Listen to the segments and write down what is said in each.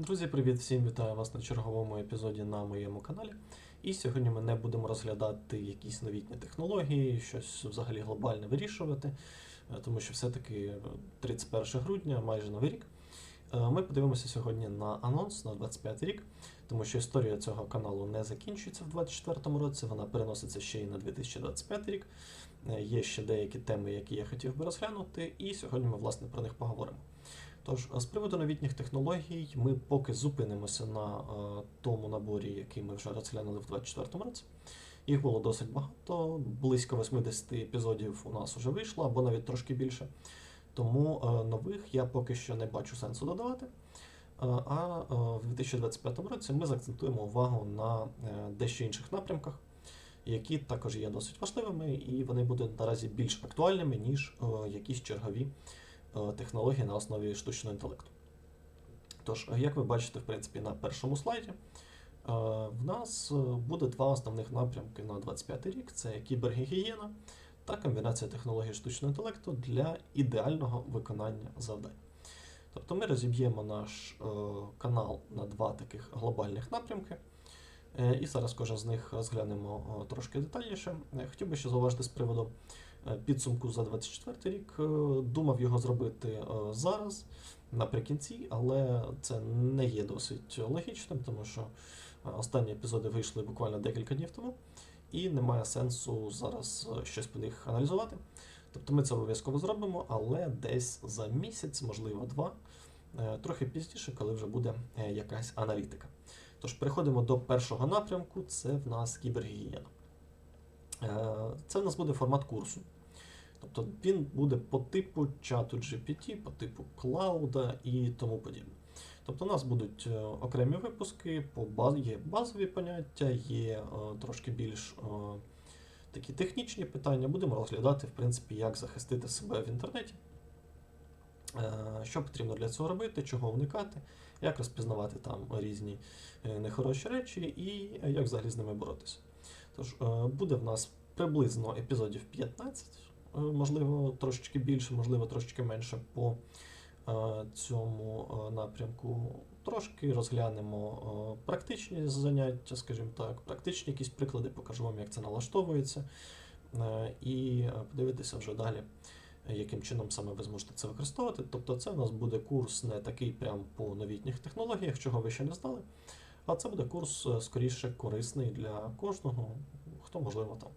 Друзі, привіт всім! Вітаю вас на черговому епізоді на моєму каналі. І сьогодні ми не будемо розглядати якісь новітні технології, щось взагалі глобальне вирішувати, е, тому що все-таки 31 грудня, майже новий рік. Е, Ми подивимося сьогодні на анонс на 25 рік, тому що історія цього каналу не закінчується в 2024 році, вона переноситься ще й на 2025 рік. Е, Є ще деякі теми, які я хотів би розглянути, і сьогодні ми власне про них поговоримо. Тож, з приводу новітніх технологій, ми поки зупинимося на е, тому наборі, який ми вже розглянули в 2024 році. Їх було досить багато, близько 80 епізодів у нас вже вийшло, або навіть трошки більше. Тому е, нових я поки що не бачу сенсу додавати. Е, а е, в 2025 році ми заакцентуємо увагу на е, дещо інших напрямках, які також є досить важливими, і вони будуть наразі більш актуальними, ніж е, якісь чергові е, технології на основі штучного інтелекту. Тож, е, як ви бачите, в принципі, на першому слайді, е, в нас буде два основних напрямки на 25 рік: це кібергігієна та комбінація технологій штучного інтелекту для ідеального виконання завдань. Тобто ми розіб'ємо наш канал на два таких глобальних напрямки. І зараз кожен з них розглянемо трошки детальніше. Хотів би ще зауважити з приводу підсумку за 24 рік. Е, Думав його зробити е, зараз, наприкінці, але це не є досить логічним, тому що е, останні епізоди вийшли буквально декілька днів тому, і немає сенсу зараз е, щось по них аналізувати. Тобто ми це обов'язково зробимо, але десь за місяць, можливо, два, е, трохи пізніше, коли вже буде е, якась аналітика. Тож переходимо до першого напрямку, це в нас кібергігієна. Е, Це в нас буде формат курсу. Тобто він буде по типу чату GPT, по типу клауда і тому подібне. Тобто у нас будуть е, окремі випуски, по баз... є базові поняття, є е, трошки більш такі технічні питання. Будемо розглядати, в принципі, як захистити себе в інтернеті. Що потрібно для цього робити, чого уникати, як розпізнавати там різні нехороші речі і як взагалі з ними боротися. Тож е, буде в нас приблизно епізодів 15, е, можливо, трошечки більше, можливо, трошечки менше по е, цьому напрямку. Трошки розглянемо практичні заняття, скажімо так, практичні якісь приклади, покажу вам, як це налаштовується, і подивитися вже далі яким чином саме ви зможете це використовувати. Тобто це у нас буде курс не такий прям по новітніх технологіях, чого ви ще не знали. А це буде курс е, скоріше корисний для кожного, хто, можливо, там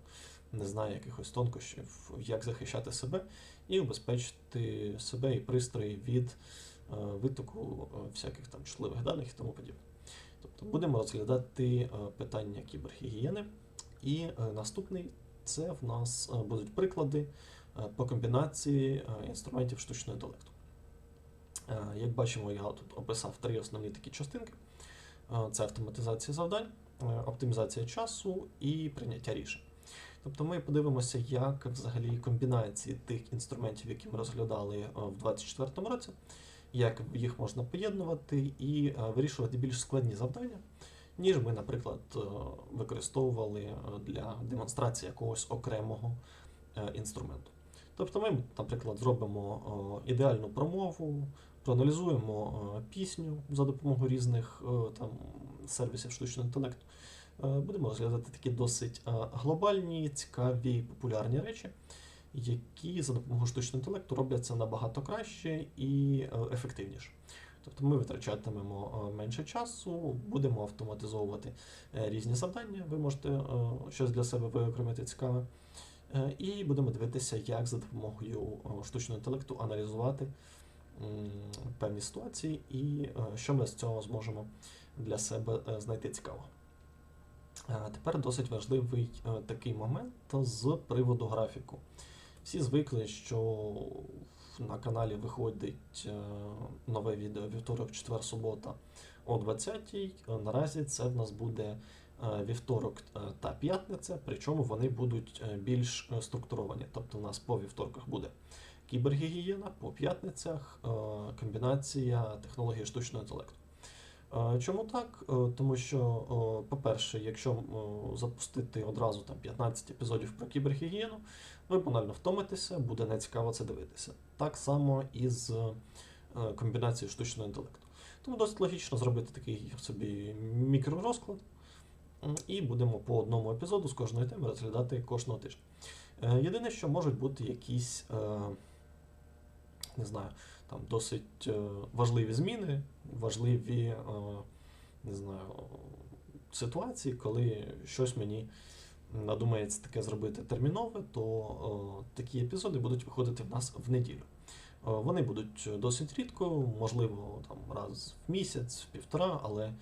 не знає якихось тонкощів, як захищати себе і убезпечити себе і пристрої від е, витоку е, всяких там чутливих даних і тому подібне. Тобто будемо розглядати питання кібергігієни. І наступний це в нас будуть приклади по комбінації інструментів штучного інтелекту. Як бачимо, я тут описав три основні такі частинки: це автоматизація завдань, е, оптимізація часу і прийняття рішень. Тобто ми подивимося, як взагалі комбінації тих інструментів, які ми розглядали е, в 2024 році, як їх можна поєднувати і е, вирішувати більш складні завдання, ніж ми, наприклад, е, використовували е, для демонстрації якогось окремого е, інструменту. Тобто ми, наприклад, зробимо е, ідеальну промову, проаналізуємо е, пісню за допомогою різних е, там, сервісів штучного інтелекту. Е, Будемо розглядати такі досить глобальні, цікаві, популярні речі, які за допомогою штучного інтелекту робляться набагато краще і ефективніше. Тобто ми витрачатимемо менше часу, будемо автоматизовувати різні завдання, ви можете щось для себе виокремити цікаве. І будемо дивитися, як за допомогою штучного інтелекту аналізувати певні ситуації і е, що ми з цього зможемо для себе е, знайти цікавого. Е, Тепер досить важливий такий момент з приводу графіку. Всі звикли, що на каналі виходить нове відео вівторок, четвер, субота о 20-й. Е, Наразі це в нас буде вівторок та п'ятниця, причому вони будуть більш структуровані. Тобто у нас по вівторках буде кібергігієна, по п'ятницях е, комбінація технології штучного інтелекту. Е, Чому так? Е, Тому що, по-перше, якщо запустити одразу там 15 епізодів про кібергігієну, ви банально втомитеся, буде нецікаво це дивитися. Так само і з комбінацією штучного інтелекту. Тому досить логічно зробити такий собі мікророзклад. І будемо по одному епізоду з кожної теми розглядати кожного тижня. Єдине, що можуть бути якісь, не знаю, там досить е, важливі зміни, важливі, е, не знаю, ситуації, коли щось мені надумається таке зробити термінове, то е, такі епізоди будуть виходити в нас в неділю. Вони будуть досить рідко, можливо, там раз в місяць, в півтора, але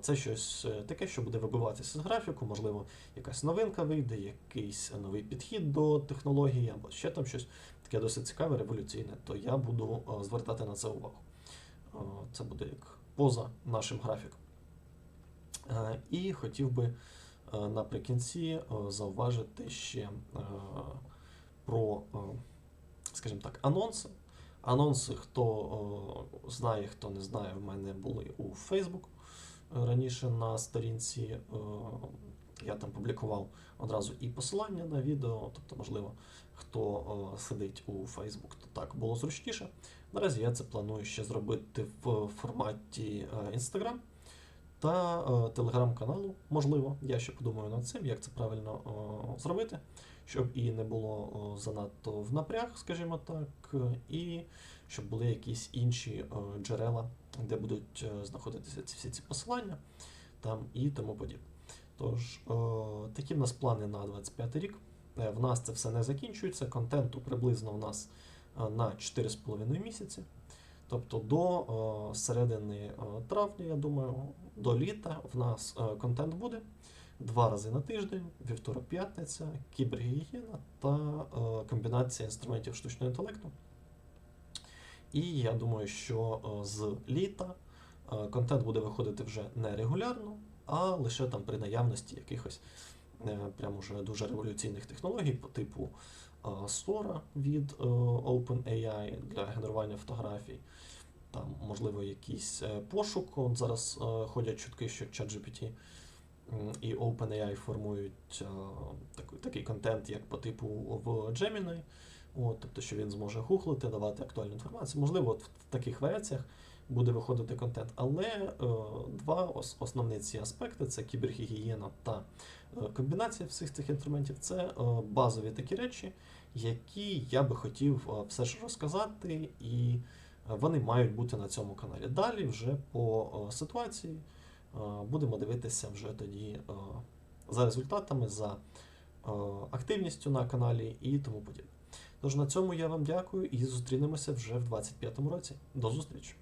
це щось е, таке, що буде вибиватися з графіку, можливо, якась новинка вийде, якийсь новий підхід до технології, або ще там щось таке досить цікаве, революційне, то я буду е, звертати на це увагу. Е, Це буде як поза нашим графіком. І хотів би наприкінці зауважити ще про, скажімо так, анонси. Анонси, хто знає, хто не знає, в мене були у Facebook раніше на сторінці. е, Я там публікував одразу і посилання на відео, тобто, можливо, хто е, сидить у Facebook, то так було зручніше. Наразі я це планую ще зробити в форматі е, Instagram та е, телеграм-каналу. Можливо, я ще подумаю над цим, як це правильно е, зробити, щоб і не було е, занадто в напряг, скажімо так, е, і щоб були якісь інші е, джерела, де будуть е, знаходитися ці всі ці посилання там і тому подібне. Тож, е, такі в нас плани на 25 рік. Е, В нас це все не закінчується. Контенту приблизно в нас е, на 4,5 місяці. Тобто до е, середини е, травня, я думаю, до літа в нас е, контент буде два рази на тиждень, вівторок-п'ятниця, кібергігієна та комбінація інструментів штучного інтелекту. І я думаю, що з літа контент буде виходити вже не регулярно, а лише там при наявності якихось прям уже дуже революційних технологій по типу Sora від е, OpenAI для генерування фотографій. Там, можливо, якийсь е, пошук. От зараз е, ходять чутки, що ChatGPT і OpenAI формують е, такий, такий контент, як по типу в Gemini. От, тобто, що він зможе гуглити, давати актуальну інформацію. Можливо, от в таких варіаціях буде виходити контент. Але е, два ос- основні ці аспекти це кібергігієна та е, комбінація всіх цих інструментів. Це е, базові такі речі, які я би хотів все ж розказати, і вони мають бути на цьому каналі. Далі вже по ситуації будемо дивитися вже тоді за результатами, за активністю на каналі і тому подібне. Тож на цьому я вам дякую і зустрінемося вже в 25-му році. До зустрічі!